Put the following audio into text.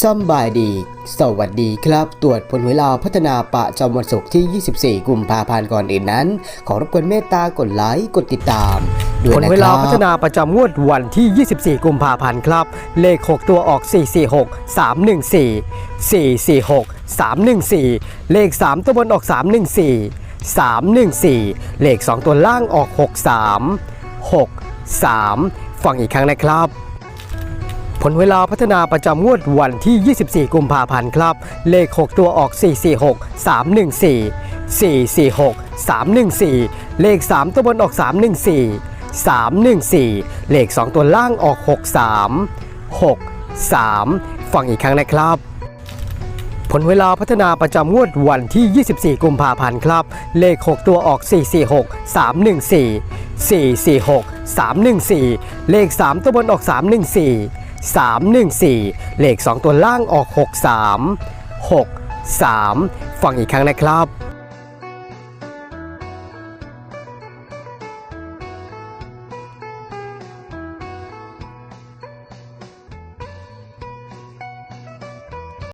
สำบายดี สวัสดีครับ ตรวจผลเวลาพัฒนาประจำวันศุกร์ที่ 24 กุมภาพันธ์ก่อนอื่นนั้น ขอรบกวนเมตตากดไลค์ กดติดตามผลเวลาพัฒนาประจำงวดวันที่ 24 กุมภาพันธ์ครับ เลข 6 ตัวออก 446 314 446 314 เลข 3 ตัวบนออก 314 314 เลข 2 ตัวล่างออก 63 63 ฟังอีกครั้งนะครับ ผลเวลาพัฒนาประจำงวดวันที่ 24 กุมภาพันธ์ครับ เลข 6 ตัวออก 446 314 446 314 เลข 3 ตัวบนออก 314 314 เลข 2 ตัวล่างออก 63 63 ฟังอีกครั้งนะครับผลเวลาพัฒนาประจำงวดวันที่ 24 กุมภาพันธ์ครับ เลข 6 ตัวออก 446 314 446 314 เลข 3 ตัวบนออก 314 314 เลข 2 ตัวล่างออก 63 63 ฟังอีกครั้งนะครับ